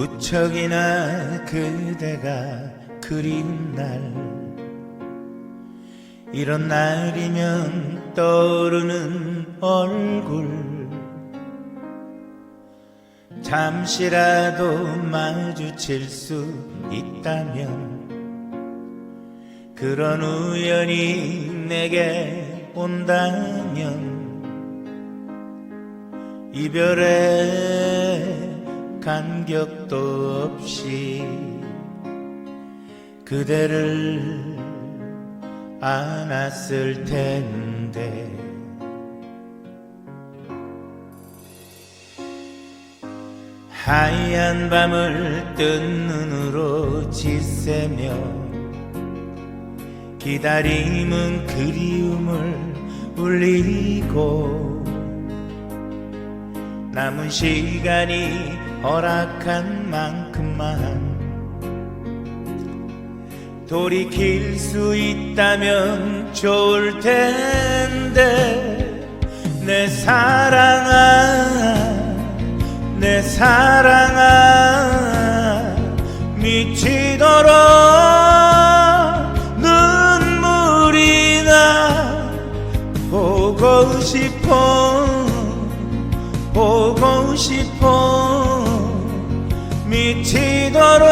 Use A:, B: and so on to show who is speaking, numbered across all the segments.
A: 무척이나 그대가 그리운 날. 이런 날이면 떠오르는 얼굴. 잠시라도 마주칠 수 있다면 그런 우연이 내게 온다면 이별의 간격도 없이 그대를 안았을 텐데. 하얀 밤을 뜬 눈으로 지새며 기다림은 그리움을 울리고 남은 시간이 허락한 만큼만. 돌이킬 수 있다면 좋을 텐데 내 사랑아 내 사랑아 미치도록 눈물이 나 보고 싶어 보고 싶어 미치도록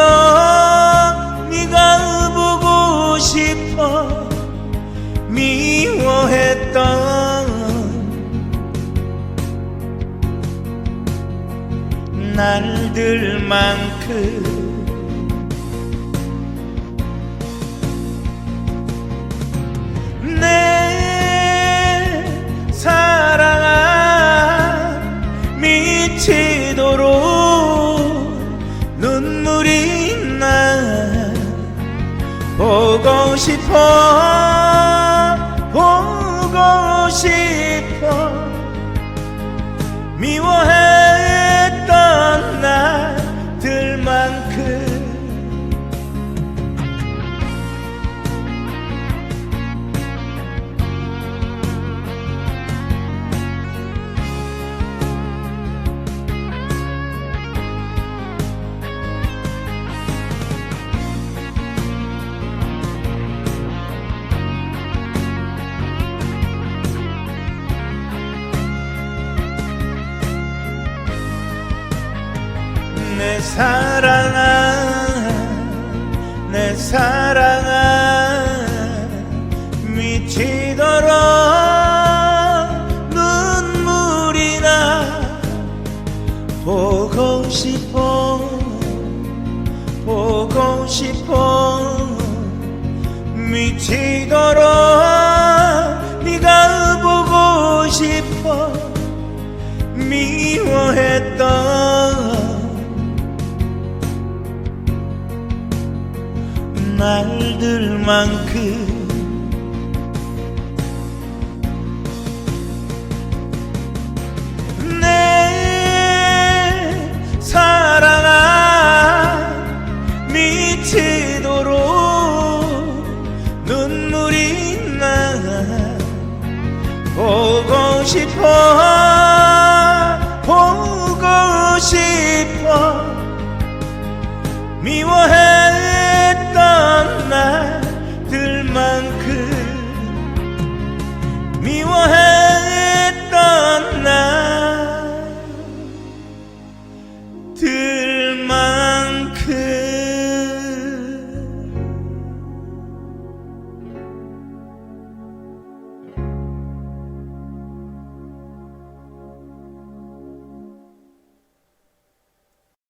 A: 네가 보고 싶어 미워했던 날들만큼 보고 싶어. 미워했던 날들만큼 내 사랑아 내 사랑아 미치도록 눈물이 나 보고 싶어 보고 싶어 미치도록 날들만큼 내 사랑아 미치도록 눈물이 나 보고 싶어 만큼 미워했던 날들